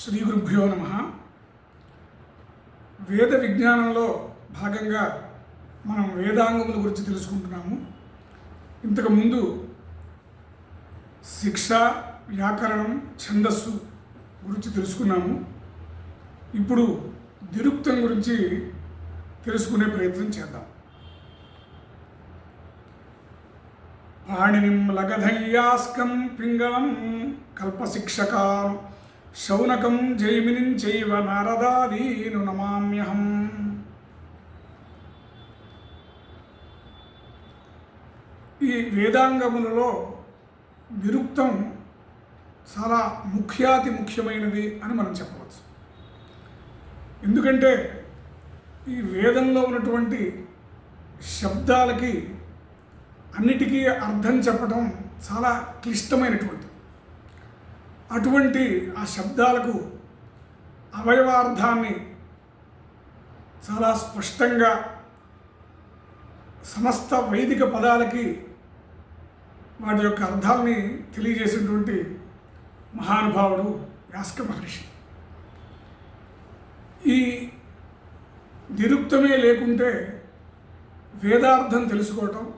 శ్రీ గురుభ్యో నమ. వేద విజ్ఞానంలో భాగంగా మనం వేదాంగముల గురించి తెలుసుకుంటున్నాము. ఇంతకుముందు శిక్ష వ్యాకరణం ఛందస్సు గురించి తెలుసుకున్నాము. ఇప్పుడు నిరుక్తం గురించి తెలుసుకునే ప్రయత్నం చేద్దాం. పాణినిం లగధయ్యాస్కం పింగళం కల్పశిక్షకాం శౌనకం జైమినిం చైవ నారదాదీను నమామ్యహం. ఈ వేదాంగములలో నిరుక్తం చాలా ముఖ్యాతి ముఖ్యమైనది అని మనం చెప్పవచ్చు. ఎందుకంటే ఈ వేదంలో ఉన్నటువంటి శబ్దాలకి అన్నిటికీ అర్థం చెప్పడం చాలా క్లిష్టమైనటువంటి అటువంటి ఆ శబ్దాలకు అవయవార్థాన్ని చాలా స్పష్టంగా సమస్త వైదిక పదాలకి వాటి యొక్క అర్థాలని తెలియజేసినటువంటి మహానుభావుడు యాస్క మహర్షి. ఈ నిరుక్తమే లేకుంటే వేదార్థం తెలుసుకోవటం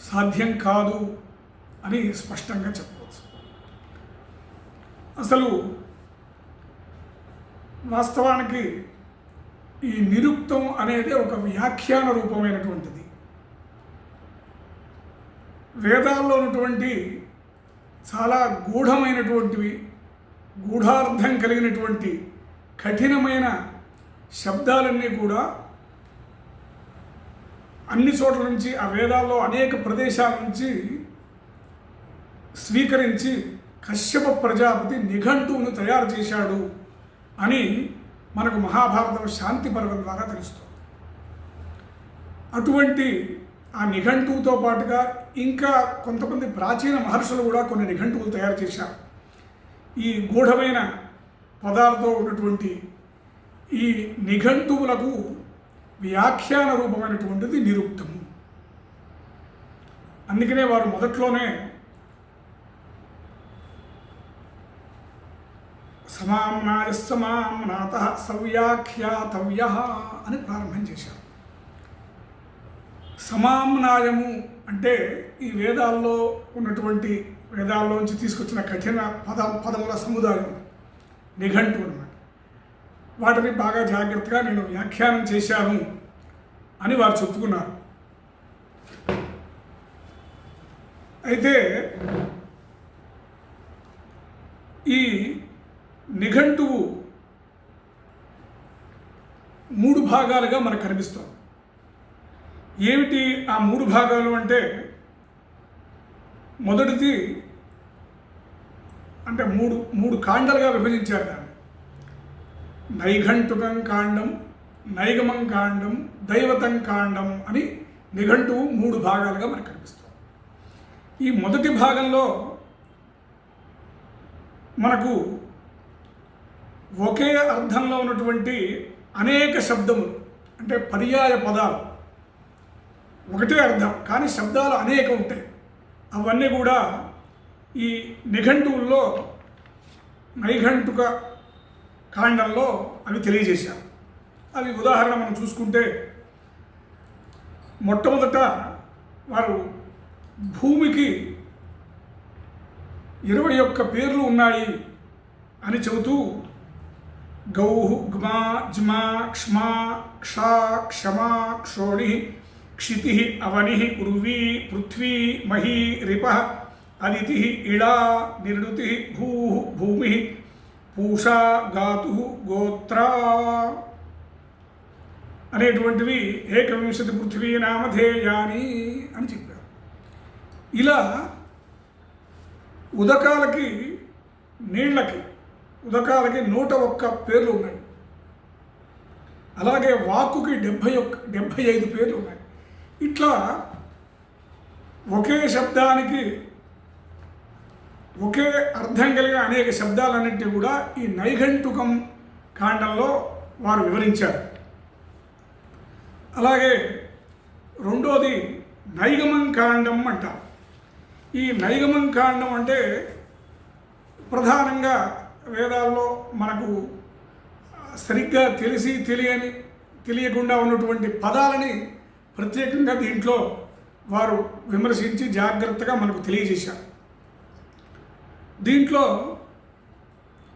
సాధ్యం కాదు అని స్పష్టంగా చెప్పవచ్చు. అసలు వాస్తవానికి ఈ నిరుక్తం అనేది ఒక వ్యాఖ్యాన రూపమైనటువంటిది. వేదాల్లో ఉన్నటువంటి చాలా గూఢమైనటువంటివి గూఢార్థం కలిగినటువంటి కఠినమైన శబ్దాలన్నీ కూడా అన్ని చోట్ల నుంచి ఆ వేదాల్లో అనేక ప్రదేశాల నుంచి స్వీకరించి కశ్యప ప్రజాపతి నిఘంటువును తయారు చేశాడు అని మనకు మహాభారతం శాంతి పర్వం ద్వారా తెలుస్తుంది. అటువంటి ఆ నిఘంటువుతో పాటుగా ఇంకా కొంతమంది ప్రాచీన మహర్షులు కూడా కొన్ని నిఘంటువులు తయారు చేశారు. ఈ గూఢమైన పదాలతో ఉన్నటువంటి ఈ నిఘంటువులకు వ్యాఖ్యాన రూపమైనటువంటిది నిరుక్తము. అందుకనే వారు మొదట్లోనే సమాంనాయ సమామ్నాత సవ్యాఖ్యాతవ్య అని ప్రారంభం చేశారు. సమామ్నాయము అంటే ఈ వేదాల్లో ఉన్నటువంటి వేదాల్లోంచి తీసుకొచ్చిన కఠిన పద పదముల సముదాయం నిఘంటు అనమాట వాటిని బాగా జాగ్రత్తగా నేను వ్యాఖ్యానం చేశాను అని వారు చెప్పుకున్నారు. అయితే ఈ నిఘంటువు మూడు భాగాలుగా మనకు కనిపిస్తుంది. ఏమిటి ఆ మూడు భాగాలు అంటే? మొదటిది అంటే మూడు మూడు కాండాలుగా విభజించారు దాన్ని. నైఘంటుకం కాండం నైగమం కాండం దైవతం కాండం అని నిఘంటువు మూడు భాగాలుగా మనకు కనిపిస్తుంది. ఈ మొదటి భాగంలో మనకు ఒకే అర్థంలో ఉన్నటువంటి అనేక శబ్దములు అంటే పర్యాయ పదాలు. ఒకటే అర్థం కానీ శబ్దాలు అనేక ఉంటాయి. అవన్నీ కూడా ఈ నిఘంటువుల్లో నైఘంటుక కాండంలో అవి తెలియజేశారు. అవి ఉదాహరణ మనం చూసుకుంటే మొట్టమొదట వారు భూమికి ఇరవై ఒక్క పేర్లు ఉన్నాయి అని చెబుతూ గౌ గ్మా జ్మా క్ష్మా క్షా క్షమా క్షోణి క్షితి అవని ఉర్వీ పృథ్వీ మహీ రిప అదితి ఇడా నిర్ణుతి భూ భూమి పూషా గాతు గోత్ర అనేటువంటివి ఏకవింశతి పృథ్వీ నామధేయాని అని చెప్పారు ఇలా ఉదకాలకి నీళ్ళకి ఉదకాలకి నూట ఒక్క పేర్లు ఉన్నాయి. అలాగే వాక్కుకి డెబ్భై ఒక్క డెబ్భై ఐదు పేర్లు ఉన్నాయి. ఇట్లా ఒకే శబ్దానికి ఒకే అర్థం కలిగిన అనేక శబ్దాలన్నింటినీ కూడా ఈ నైఘంటుకం కాండంలో వారు వివరించారు. అలాగే రెండోది నైగమం కాండం అంటారు. ఈ నైగమం కాండం అంటే ప్రధానంగా వేదాల్లో మనకు సరిగ్గా తెలిసి తెలియని తెలియకుండా ఉన్నటువంటి పదాలని ప్రత్యేకంగా దీంట్లో వారు విమర్శించి జాగ్రత్తగా మనకు తెలియజేశారు. దీంట్లో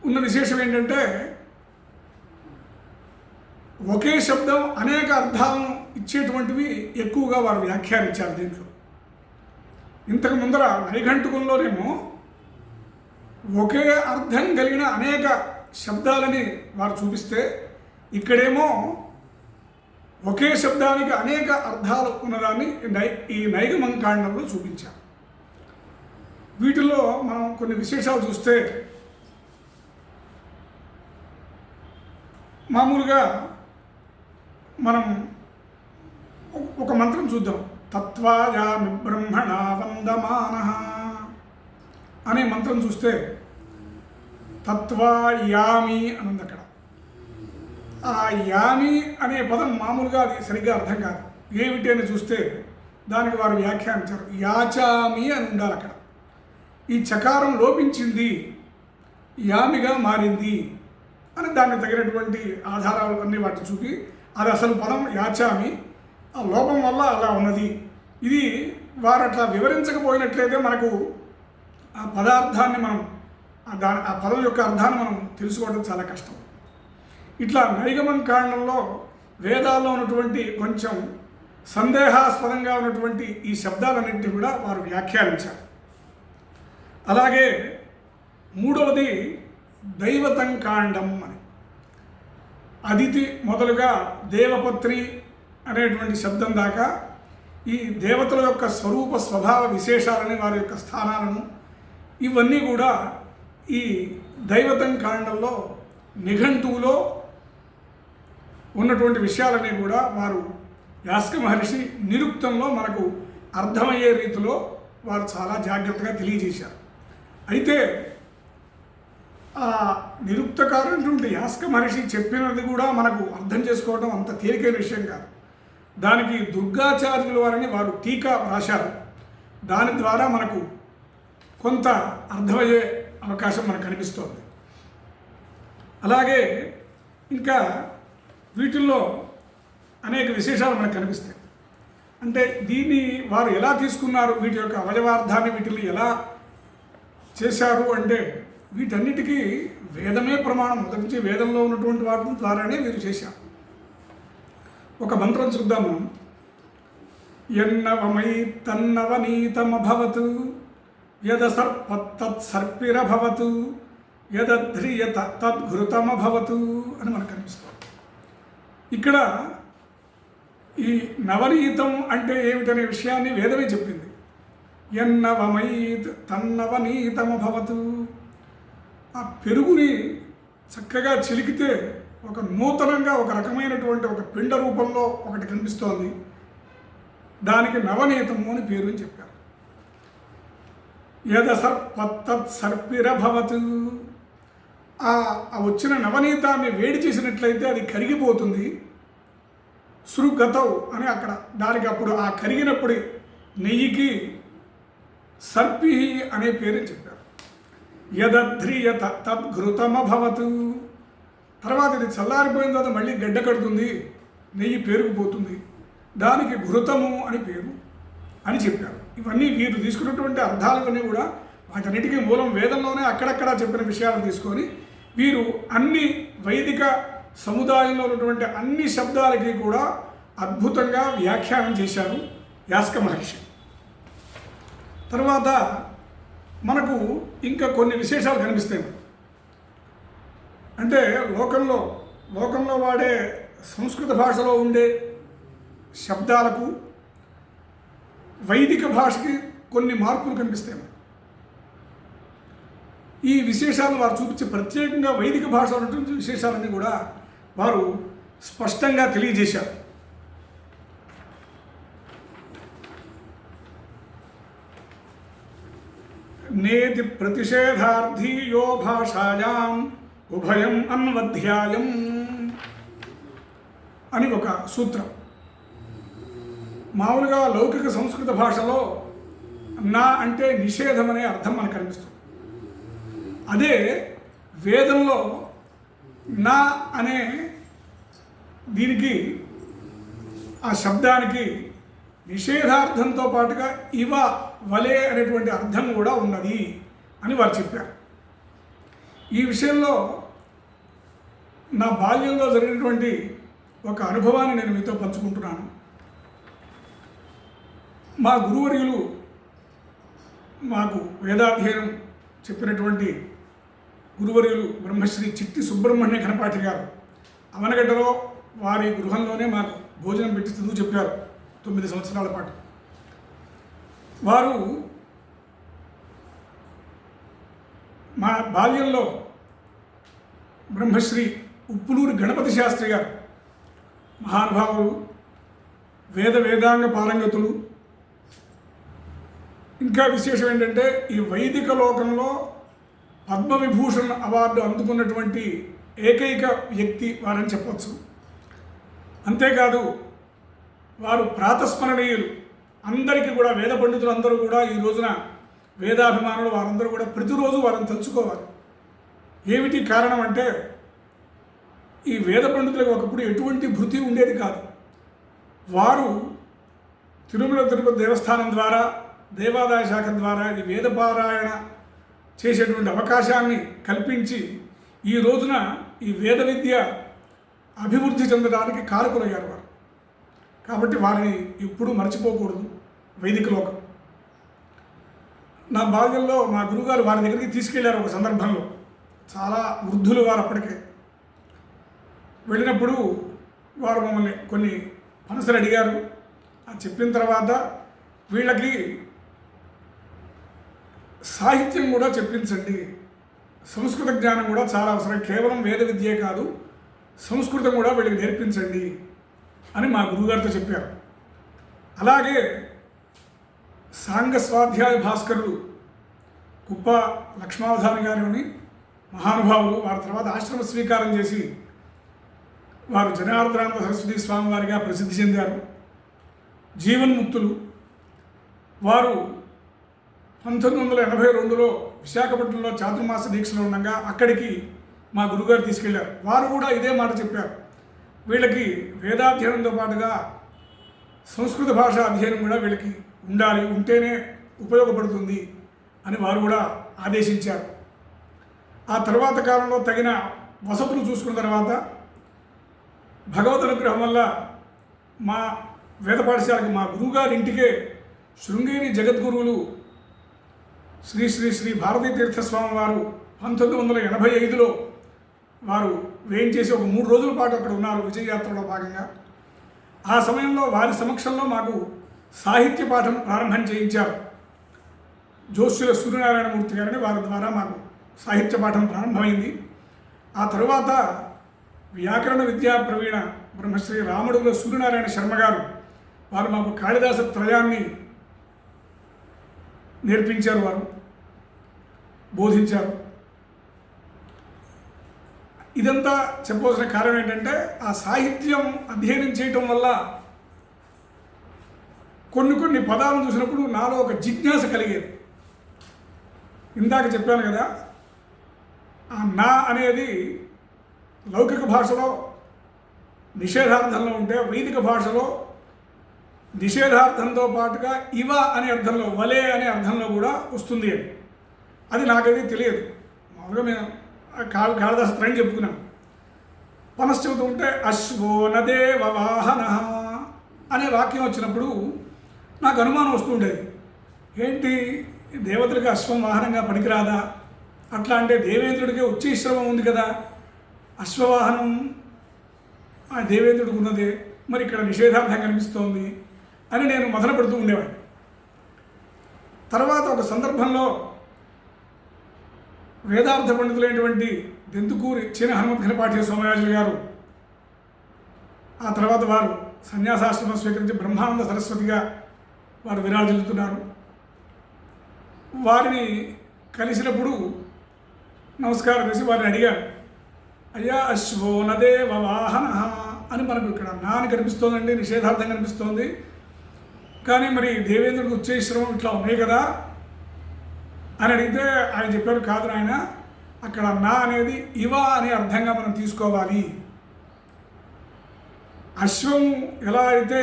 ఉన్న విశేషం ఏంటంటే ఒకే శబ్దం అనేక అర్థాలను ఇచ్చేటువంటివి ఎక్కువగా వారు వ్యాఖ్యానించారు దీంట్లో. ఇంతకు ముందర నైఘంటుకంలోనేమో ఒకే అర్థం కలిగిన అనేక శబ్దాలని వారు చూపిస్తే ఇక్కడేమో ఒకే శబ్దానికి అనేక అర్థాలు ఉన్నదాన్ని నై ఈ నైగమంకాండంలో చూపించారు. వీటిలో మనం కొన్ని విశేషాలు చూస్తే మామూలుగా మనం ఒక- మంత్రం చూద్దాం. తత్వాయామి బ్రహ్మణ వందమాన అనే మంత్రం చూస్తే తత్వాయామి అని ఉంది అక్కడ. ఆ యామి అనే పదం మామూలుగా అది సరిగ్గా అర్థం కాదు. ఏమిటి అని చూస్తే దానికి వారు వ్యాఖ్యానించారు. యాచామి అని ఉండాలి అక్కడ. ఈ చకారం లోపించింది యామిగా మారింది అని దానికి తగినటువంటి ఆధారాలు అన్నీ వాటిని చూపి అది అసలు పదం యాచామి. ఆ లోపం వల్ల అలా ఉన్నది. ఇది వారు అట్లా వివరించకపోయినట్లయితే మనకు ఆ పదార్థాన్ని మనం ఆ దాని ఆ పదం యొక్క అర్థాన్ని మనం తెలుసుకోవడం చాలా కష్టం. ఇట్లా నైగమం కారణంలో వేదాల్లో ఉన్నటువంటి కొంచెం సందేహాస్పదంగా ఉన్నటువంటి ఈ శబ్దాలన్నింటినీ కూడా వారు వ్యాఖ్యానించారు. అలాగే మూడవది దైవతం కాండం అని. అదితి మొదలుగా దేవపత్రి అనేటువంటి శబ్దం దాకా ఈ దేవతల యొక్క స్వరూప స్వభావ విశేషాలని వారి యొక్క స్థానాలను ఇవన్నీ కూడా ఈ దైవతం కాండంలో నిఘంటువులో ఉన్నటువంటి విషయాలన్నీ కూడా వారు యాస్క మహర్షి నిరుక్తంలో మనకు అర్థమయ్యే రీతిలో వారు చాలా జాగ్రత్తగా తెలియజేశారు. అయితే ఆ నిరుక్తకారైనటువంటి యాస్క మహర్షి చెప్పినది కూడా మనకు అర్థం చేసుకోవడం అంత తేలికైన విషయం కాదు. దానికి దుర్గాచార్యుల వారిని వారు టీకా రాశారు. దాని ద్వారా మనకు కొంత అర్థమయ్యే అవకాశం మనకు కనిపిస్తోంది. అలాగే ఇంకా వీటిల్లో అనేక విశేషాలు మనకు కనిపిస్తాయి. అంటే దీన్ని వారు ఎలా తీసుకున్నారు వీటి యొక్క అవయవార్థాన్ని వీటిని ఎలా చేశారు అంటే వీటన్నిటికీ వేదమే ప్రమాణం. మొదటి నుంచి వేదంలో ఉన్నటువంటి వాటి ద్వారానే వీరు చేశారు. ఒక మంత్రం చూద్దాం మనం. ఎన్నవమై తన్నవనీతమభవత్ యదసర్పత్తత్సర్పిరభవతు యదధ్రియ తద్ఘృతమభవతు అని మనకు కనిపిస్తుంది. ఇక్కడ ఈ నవనీతం అంటే ఏమిటనే విషయాన్ని వేదమే చెప్పింది. ఎన్నవమైత్ తన్నవనీతమభవతు. ఆ పెరుగుని చక్కగా చిలికితే ఒక నూతనంగా ఒక రకమైనటువంటి ఒక పిండ రూపంలో ఒకటి కనిపిస్తోంది. దానికి నవనీతము అని పేరు అని చెప్పారు. యద సర్పత్తత్ సర్పిరభవతు ఆ ఆ వచ్చిన నవనీతాన్ని వేడి చేసినట్లయితే అది కరిగిపోతుంది. సృగతవు అని అక్కడ దానికి అప్పుడు ఆ కరిగినప్పుడు నెయ్యికి సర్పి అనే పేరు చెప్పారు. యదధ్రియత తద్ఘృతమభవతు. తర్వాత ఇది చల్లారిపోయిన తర్వాత మళ్ళీ గడ్డ కడుతుంది నెయ్యి పేరుకుపోతుంది. దానికి ఘృతము అని పేరు అని చెప్పారు. ఇవన్నీ వీరు తీసుకున్నటువంటి అర్థాలు కూడా వాటన్నిటికీ మూలం వేదంలోనే అక్కడక్కడ చెప్పిన విషయాలను తీసుకొని వీరు అన్ని వైదిక సముదాయంలో ఉన్నటువంటి అన్ని శబ్దాలకి కూడా అద్భుతంగా వ్యాఖ్యానం చేశారు యాస్క మహర్షి. తర్వాత మనకు ఇంకా కొన్ని విశేషాలు కనిపిస్తాయి. అంటే లోకంలో లోకంలో వాడే సంస్కృత భాషలో ఉండే శబ్దాలకు వైదిక భాషకి కొన్ని మార్పులు కనిపిస్తాయి మనకు. ఈ విశేషాలను వారు చూపించే ప్రత్యేకంగా వైదిక భాష ఉన్నటువంటి విశేషాలన్నీ కూడా వారు స్పష్టంగా తెలియజేశారు నేతి ప్రతిషేధార్థి యో భాషాయాం ఉభయం అన్వధ్యాయం అని ఒక సూత్రం మామూలుగా లౌకిక సంస్కృత భాషలో నా అంటే నిషేధం అనే అర్థం మనకు కనిపిస్తుంది. అదే వేదంలో నా అనే దీనికి ఆ శబ్దానికి నిషేధార్థంతో పాటుగా ఇవ వలే అనేటువంటి అర్థం కూడా ఉన్నది అని వారు చెప్పారు. ఈ విషయంలో నా బాల్యంలో జరిగినటువంటి ఒక అనుభవాన్ని నేను మీతో పంచుకుంటున్నాను. మా గురువర్యులు మాకు వేదాధ్యయనం చెప్పినటువంటి గురువర్యులు బ్రహ్మశ్రీ చిట్టి సుబ్రహ్మణ్య గణపాఠి గారు. అవనగడ్డలో వారి గృహంలోనే మాకు భోజనం పెట్టి చదువు చెప్పారు తొమ్మిది సంవత్సరాల పాటు. వారు మా బాల్యంలో బ్రహ్మశ్రీ ఉప్పులూరి గణపతి శాస్త్రి గారు మహానుభావులు వేద వేదాంగ పారంగతులు ఇంకా విశేషం ఏంటంటే ఈ వైదిక లోకంలో పద్మవిభూషణ్ అవార్డు అందుకున్నటువంటి ఏకైక వ్యక్తి వారని చెప్పవచ్చు అంతేకాదు వారు ప్రాతస్మరణీయులు. అందరికీ కూడా వేద పండితులు అందరూ కూడా ఈ రోజున వేదాభిమానులు వారందరూ కూడా ప్రతిరోజు వారిని తలుచుకోవాలి. ఏమిటి కారణం అంటే ఈ వేద పండితులకు ఒకప్పుడు ఎటువంటి భృతి ఉండేది కాదు. వారు తిరుమల తిరుపతి దేవస్థానం ద్వారా దేవాదాయ శాఖ ద్వారా ఈ వేదపారాయణ చేసేటువంటి అవకాశాన్ని కల్పించి ఈ రోజున ఈ వేద విద్య అభివృద్ధి చెందడానికి కారకులయ్యారు వారు. కాబట్టి వారిని ఎప్పుడూ మర్చిపోకూడదు వైదిక లోకం. నా బాల్యంలో మా గురుగారు వారి దగ్గరికి తీసుకెళ్ళారు ఒక సందర్భంలో. చాలా వృద్ధులు వారు అప్పటికే. వెళ్ళినప్పుడు వారు మమ్మల్ని కొన్ని పనసలు అడిగారు. అది చెప్పిన తర్వాత వీళ్ళకి సాహిత్యం కూడా చెప్పించండి. సంస్కృత జ్ఞానం కూడా చాలా అవసరం. కేవలం వేద విద్యే కాదు సంస్కృతం కూడా వీళ్ళకి నేర్పించండి అని మా గురువుగారితో చెప్పారు. అలాగే సాంగ స్వాధ్యాయ భాస్కరుడు కుప్ప లక్ష్మావధాని గారిని మహానుభావులు వారి తర్వాత ఆశ్రమ స్వీకారం చేసి వారు జనార్దనానంద సరస్వతి స్వామి వారిగా ప్రసిద్ధి చెందారు. జీవన్ముక్తులు వారు పంతొమ్మిది వందల ఎనభై రెండులో విశాఖపట్నంలో చాతుర్మాస దీక్షలు ఉండగా అక్కడికి మా గురుగారు తీసుకెళ్ళారు. వారు కూడా ఇదే మాట చెప్పారు. వీళ్ళకి వేదాధ్యయనంతో పాటుగా సంస్కృత భాష అధ్యయనం కూడా వీళ్ళకి ఉండాలి ఉంటేనే ఉపయోగపడుతుంది అని వారు కూడా ఆదేశించారు. ఆ తర్వాత కాలంలో తగిన వసతులు చూసుకున్న తర్వాత భగవద్ అనుగ్రహం వల్ల మా వేద పాఠశాలకు మా గురువుగారి ఇంటికే శృంగేరి జగద్గురువులు శ్రీ శ్రీ శ్రీ భారతీ తీర్థస్వామి వారు పంతొమ్మిది వందల ఎనభై ఐదులో వారు వేయించేసి ఒక మూడు రోజుల పాటు అక్కడ ఉన్నారు విజయయాత్రలో భాగంగా. ఆ సమయంలో వారి సమక్షంలో మాకు సాహిత్య పాఠం ప్రారంభం చేయించారు. జోష్యుల సూర్యనారాయణమూర్తి గారిని వారి ద్వారా మాకు సాహిత్య పాఠం ప్రారంభమైంది. ఆ తరువాత వ్యాకరణ విద్యా ప్రవీణ బ్రహ్మశ్రీ రాముడుల సూర్యనారాయణ శర్మ గారు వారు మాకు కాళిదాస త్రయాన్ని నేర్పించారు వారు బోధించారు. ఇదంతా చెప్పవలసిన కారణం ఏంటంటే ఆ సాహిత్యం అధ్యయనం చేయటం వల్ల కొన్ని కొన్ని పదాలను చూసినప్పుడు నాలో ఒక జిజ్ఞాస కలిగేది. ఇందాక చెప్పాను కదా ఆ నా అనేది లౌకిక భాషలో నిషేధార్థంలో ఉంటే వైదిక భాషలో నిషేధార్థంతో పాటుగా ఇవ అనే అర్థంలో వలే అనే అర్థంలో కూడా వస్తుంది అని అది నాకైతే తెలియదు. మామూలుగా మేము కాళ కాళదాస చెప్పుకున్నాం. పనస్ చెబుతూ ఉంటే అశ్వోనదేవ వాహన అనే వాక్యం వచ్చినప్పుడు నాకు అనుమానం వస్తూ ఉండేది. ఏంటి? దేవతలకు అశ్వం వాహనంగా పనికిరాదా? అట్లా అంటే దేవేంద్రుడికి ఉచ్చైశ్రవం ఉంది కదా. అశ్వవాహనం ఆ దేవేంద్రుడికి ఉన్నదే. మరి ఇక్కడ నిషేధార్థం కనిపిస్తోంది. అని నేను మొదలు పెడుతూ ఉండేవాడిని. తర్వాత ఒక సందర్భంలో వేదార్థ పండితులైనటువంటి దెంతుకూరి చీన హనుమత్ ఘనపాఠ్య సోమయాజులు గారు ఆ తర్వాత వారు సన్యాసాశ్రమం స్వీకరించి బ్రహ్మానంద సరస్వతిగా వారు విరాజిల్లుతున్నారు వారిని కలిసినప్పుడు నమస్కారం చేసి వారిని అడిగారు అయ్యా అశ్వో నదేవ వాహన అని మనకు ఇక్కడ నాని కనిపిస్తోందండి నిషేధార్థం కనిపిస్తోంది. కానీ మరి దేవేంద్రుడికి ఉచ్చేశ్వరం ఇట్లా ఉన్నాయి కదా? అని అడిగితే ఆయన చెప్పారు కాదు నాయన అక్కడ నా అనేది ఇవ అనే అర్థంగా మనం తీసుకోవాలి. అశ్వం ఎలా అయితే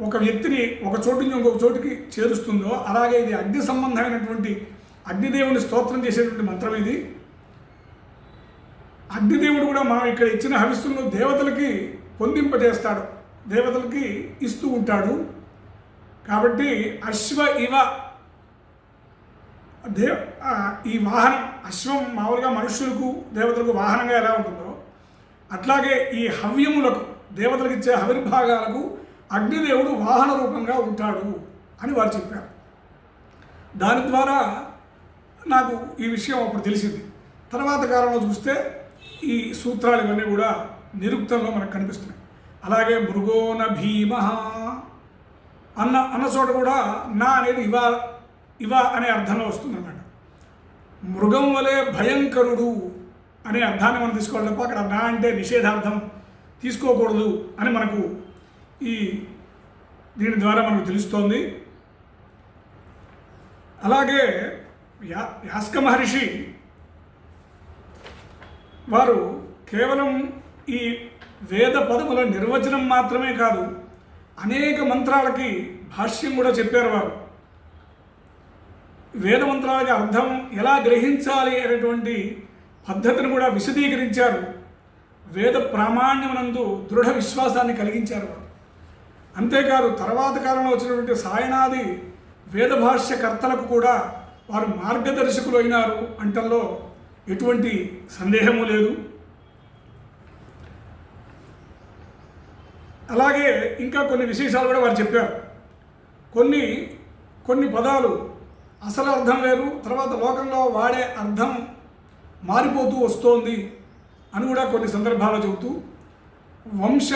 ఒక వ్యక్తిని ఒక చోటు నుంచి ఇంకొక చోటుకి చేరుస్తుందో అలాగే ఇది అగ్ని సంబంధమైనటువంటి అగ్నిదేవుని స్తోత్రం చేసేటువంటి మంత్రం ఇది. అగ్నిదేవుడు కూడా మనం ఇక్కడ ఇచ్చిన హవిస్సులను దేవతలకి పొందింపజేస్తాడు. దేవతలకి ఇస్తూ ఉంటాడు. కాబట్టి అశ్వ ఇవ దేవ ఈ వాహనం అశ్వం మామూలుగా మనుష్యులకు దేవతలకు వాహనంగా ఎలా ఉంటుందో అట్లాగే ఈ హవ్యములకు దేవతలకు ఇచ్చే హవిర్భాగాలకు అగ్నిదేవుడు వాహన రూపంగా ఉంటాడు అని వారు చెప్పారు. దాని ద్వారా నాకు ఈ విషయం అప్పుడు తెలిసింది. తర్వాత కాలంలో చూస్తే ఈ సూత్రాలు ఇవన్నీ కూడా నిరుక్తంలో మనకు కనిపిస్తున్నాయి. అలాగే మృగోన భీమ అన్న అన్న చోట కూడా నా అనేది ఇవా ఇవా అనే అర్థంలో వస్తుందన్నమాట. మృగం వలె భయంకరుడు అనే అర్థాన్ని మనం తీసుకోవాలి తప్ప అక్కడ నా అంటే నిషేధార్థం తీసుకోకూడదు అని మనకు ఈ దీని ద్వారా మనకు తెలుస్తోంది. అలాగే యా యాస్క మహర్షి వారు కేవలం ఈ వేద పదముల నిర్వచనం మాత్రమే కాదు అనేక మంత్రాలకి భాష్యం కూడా చెప్పారు వారు. వేద మంత్రాలకి అర్థం ఎలా గ్రహించాలి అనేటువంటి పద్ధతిని కూడా విశదీకరించారు. వేద ప్రామాణ్యమునందు దృఢ విశ్వాసాన్ని కలిగించారు వారు. అంతేకాదు తర్వాత కాలంలో వచ్చినటువంటి సాయనాది వేద భాష్యకర్తలకు కూడా వారు మార్గదర్శకులు అయినారు అంటల్లో ఎటువంటి సందేహము లేదు. అలాగే ఇంకా కొన్ని విశేషాలు కూడా వారు చెప్పారు. కొన్ని కొన్ని పదాలు అసలు అర్థం వేరు తర్వాత లోకంలో వాడే అర్థం మారిపోతూ వస్తోంది అని కూడా కొన్ని సందర్భాలు చెబుతూ వంశ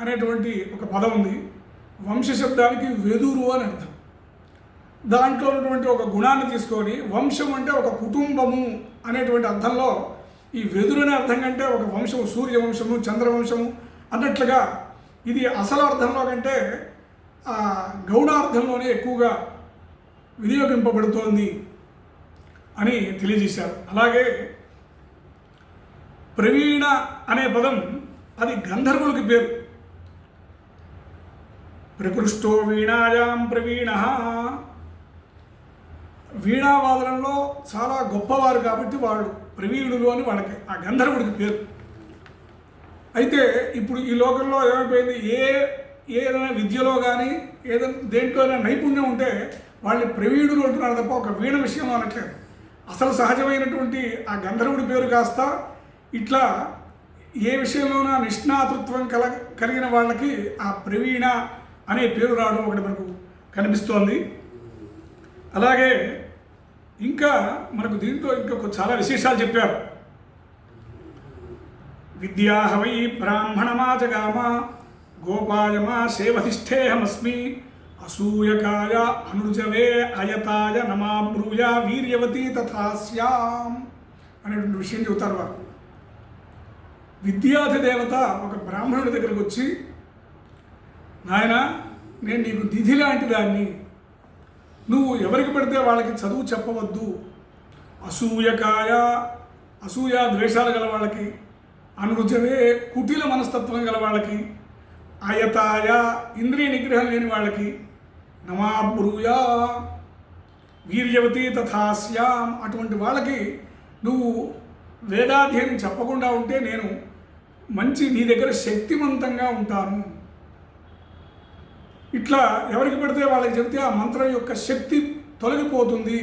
అనేటువంటి ఒక పదం ఉంది. వంశ శబ్దానికి వెదురు అని అర్థం. దాంట్లో ఉన్నటువంటి ఒక గుణాన్ని తీసుకొని వంశం అంటే ఒక కుటుంబము అనేటువంటి అర్థంలో ఈ వెదురు అనే అర్థం కంటే ఒక వంశము సూర్యవంశము చంద్రవంశము అన్నట్లుగా ఇది అసలు అర్థంలో కంటే ఆ, గౌణార్థంలోనే ఎక్కువగా వినియోగింపబడుతోంది అని తెలియజేశారు. అలాగే ప్రవీణ అనే పదం అది గంధర్వులకి పేరు. ప్రకృష్టో వీణాయాం ప్రవీణ. వీణావాదనంలో చాలా గొప్పవారు కాబట్టి వాళ్ళు ప్రవీణులు అని వాళ్ళకి ఆ గంధర్వుడికి పేరు. అయితే ఇప్పుడు ఈ లోకంలో ఏమైపోయింది? ఏ ఏదైనా విద్యలో కానీ ఏదైనా దేంట్లోనే నైపుణ్యం ఉంటే వాళ్ళు ప్రవీణులు అంటున్నారు తప్ప ఒక వీణ విషయం అనట్లేదు. అసలు సహజమైనటువంటి ఆ గంధర్వుడి పేరు కాస్త ఇట్లా ఏ విషయంలోనూ నిష్ణాతృత్వం కల కలిగిన వాళ్ళకి ఆ ప్రవీణ అనే పేరు రావడం ఒకటి మనకు కనిపిస్తోంది. అలాగే ఇంకా మనకు దీంట్లో ఇంకా చాలా విశేషాలు చెప్పారు. విద్యాహవై బ్రాహ్మణమాజగామ గోపాయమా సేవధిష్ఠేహమస్మి అసూయకాయ అనుజవే అయతాయ నమాబ్రూయ వీర్యవతి తథాస్యాం అనేటువంటి విషయం చెబుతారు వారు. విద్యాధి దేవత ఒక బ్రాహ్మణుడి దగ్గరకు వచ్చి నాయన నేను నీకు నిధి లాంటి దాన్ని నువ్వు ఎవరికి పడితే వాళ్ళకి చదువు చెప్పవద్దు. అసూయకాయ అసూయ ద్వేషాలు గల వాళ్ళకి అనురుచవే కుటిల మనస్తత్వం గల వాళ్ళకి ఆయతాయ ఇంద్రియ నిగ్రహం లేని వాళ్ళకి నమాబ్రూయా వీర్యవతి తథాస్యాం అటువంటి వాళ్ళకి నువ్వు వేదాధ్యయనం చెప్పకుండా ఉంటే నేను మంచి నీ దగ్గర శక్తివంతంగా ఉంటాను. ఇట్లా ఎవరికి పెడితే వాళ్ళకి చెబితే ఆ మంత్రం యొక్క శక్తి తొలగిపోతుంది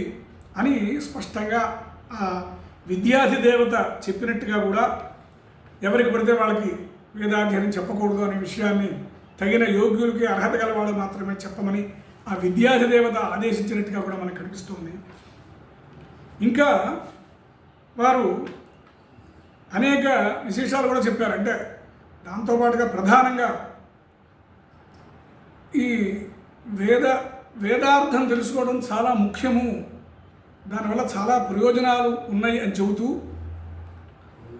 అని స్పష్టంగా ఆ విద్యాధి దేవత చెప్పినట్టుగా కూడా ఎవరికి పడితే వాళ్ళకి వేదాధ్యయనం చెప్పకూడదు అనే విషయాన్ని తగిన యోగ్యులకి అర్హత గల వాళ్ళు మాత్రమే చెప్పమని ఆ విద్యాధి దేవత ఆదేశించినట్టుగా కూడా మనకు కనిపిస్తుంది. ఇంకా వారు అనేక విశేషాలు కూడా చెప్పారు. అంటే దాంతోపాటుగా ప్రధానంగా ఈ వేద వేదార్థం తెలుసుకోవడం చాలా ముఖ్యము. దానివల్ల చాలా ప్రయోజనాలు ఉన్నాయి అని చెబుతూ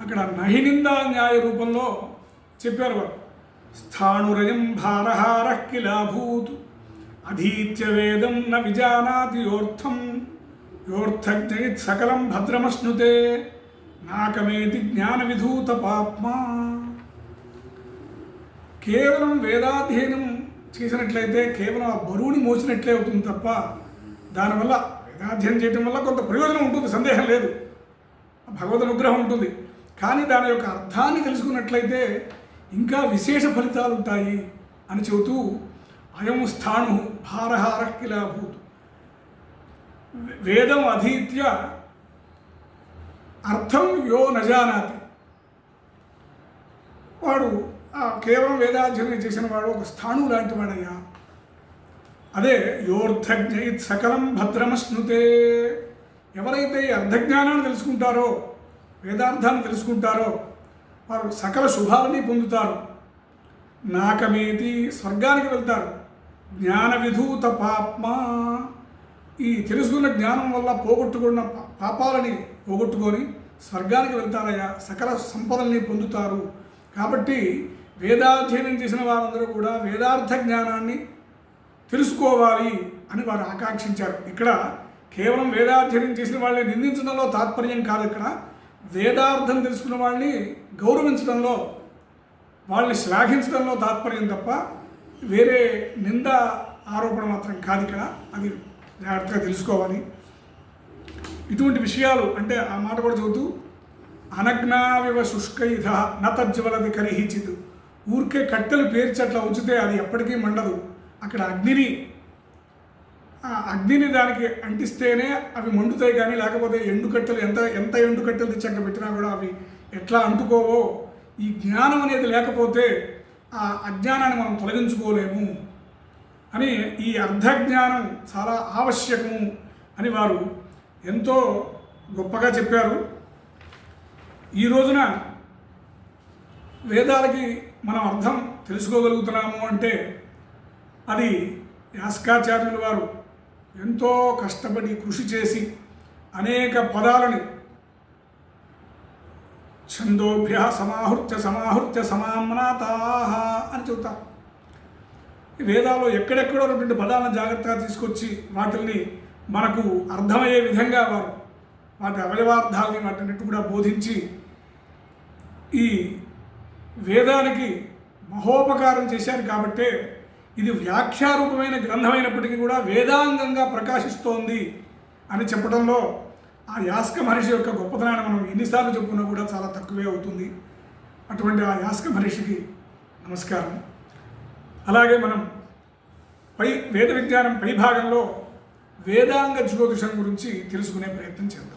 అక్కడ నహినింద న్యాయ రూపంలో చెప్పారు వారు. స్థాణురయం భారహార కిలాభూత్ అధీత్య వేదం న విజానాతి యోర్థం యోర్థజ్ఞయిత్ సకలం భద్రమశ్నుతే నాకమేతి జ్ఞాన విధూత పాప్మా. కేవలం వేదాధ్యయనం చేసినట్లయితే కేవలం ఆ బరువుని మోసినట్లే అవుతుంది తప్ప దానివల్ల వేదాధ్యయనం చేయడం వల్ల కొంత ప్రయోజనం ఉంటుంది సందేహం లేదు. భగవద్ అనుగ్రహం ఉంటుంది. కానీ దాని యొక్క అర్థాన్ని తెలుసుకున్నట్లయితే ఇంకా విశేష ఫలితాలు ఉంటాయి అని చెబుతూ అయం స్థాణు భారహార కిలాభూత్ వేదం అధీత్య అర్థం యో నజానాతి వాడు కేవలం వేదాధ్యయనం చేసిన వాడు ఒక స్థాణు లాంటి వాడయ్యా. అదే యోర్థజ్ఞయిత్ సకలం భద్రమశ్నుతే. ఎవరైతే ఈ అర్ధజ్ఞానాన్ని తెలుసుకుంటారో వేదార్థాన్ని తెలుసుకుంటారో వారు సకల శుభాలని పొందుతారు. నాకమేతి స్వర్గానికి వెళ్తారు. జ్ఞాన విధూత పాప్మ. ఈ తెలుసుకున్న జ్ఞానం వల్ల పోగొట్టుకున్న పాపాలని పోగొట్టుకొని స్వర్గానికి వెళ్తారయ్యా. సకల సంపదల్ని పొందుతారు. కాబట్టి వేదాధ్యయనం చేసిన వారందరూ కూడా వేదార్థ జ్ఞానాన్ని తెలుసుకోవాలి అని వారు ఆకాంక్షించారు. ఇక్కడ కేవలం వేదాధ్యయనం చేసిన వాళ్ళని నిందించడంలో తాత్పర్యం కాదు ఇక్కడ. వేదార్థం తెలుసుకున్న వాళ్ళని గౌరవించడంలో వాళ్ళని శ్లాఘించడంలో తాత్పర్యం తప్ప వేరే నింద ఆరోపణ మాత్రం కాదు ఇక్కడ. అది జాగ్రత్తగా తెలుసుకోవాలి. ఇటువంటి విషయాలు అంటే ఆ మాట కూడా చదువుతూ అనజ్ఞావివ శుష్కైధ నతజ్వలది కరిహిచిత్. ఊరికే కట్టెలు పేర్చి అట్లా ఉంచితే అది ఎప్పటికీ మండదు. అక్కడ అగ్నిని అగ్నిని దానికి అంటిస్తేనే అవి మండుతాయి కానీ లేకపోతే ఎండు కట్టెలు ఎంత ఎంత ఎండు కట్టెలు పెట్టినా కూడా అవి ఎట్లా అంటుకోవో ఈ జ్ఞానం అనేది లేకపోతే ఆ అజ్ఞానాన్ని మనం తొలగించుకోలేము అని ఈ అర్ధజ్ఞానం చాలా ఆవశ్యకము అని వారు ఎంతో గొప్పగా చెప్పారు. ఈ రోజున వేదాలకి మనం అర్థం తెలుసుకోగలుగుతున్నాము అంటే అది యాస్కాచార్యులు వారు ఎంతో కష్టపడి కృషి చేసి అనేక పదాలని ఛందోభ్య సమాహృత్య సమాహృత్య సమామ్నాతా అని చెబుతారు ఈ వేదాల్లో ఎక్కడెక్కడో ఉన్నటువంటి పదాలను జాగ్రత్తగా తీసుకొచ్చి వాటిల్ని మనకు అర్థమయ్యే విధంగా వారు వాటి అవయవార్థాలని వాటిని కూడా బోధించి ఈ వేదానికి మహోపకారం చేశారు కాబట్టే ఇది వ్యాఖ్యారూపమైన గ్రంథమైనప్పటికీ కూడా వేదాంగంగా ప్రకాశిస్తోంది అని చెప్పడంలో ఆ యాస్క మహర్షి యొక్క గొప్పతనాన్ని మనం ఎన్నిసార్లు చెప్పుకున్నా కూడా చాలా తక్కువే అవుతుంది. అటువంటి ఆ యాస్క మహర్షికి నమస్కారం. అలాగే మనం పై వేద విజ్ఞానం పై భాగంలో వేదాంగ జ్యోతిషం గురించి తెలుసుకునే ప్రయత్నం చేద్దాం.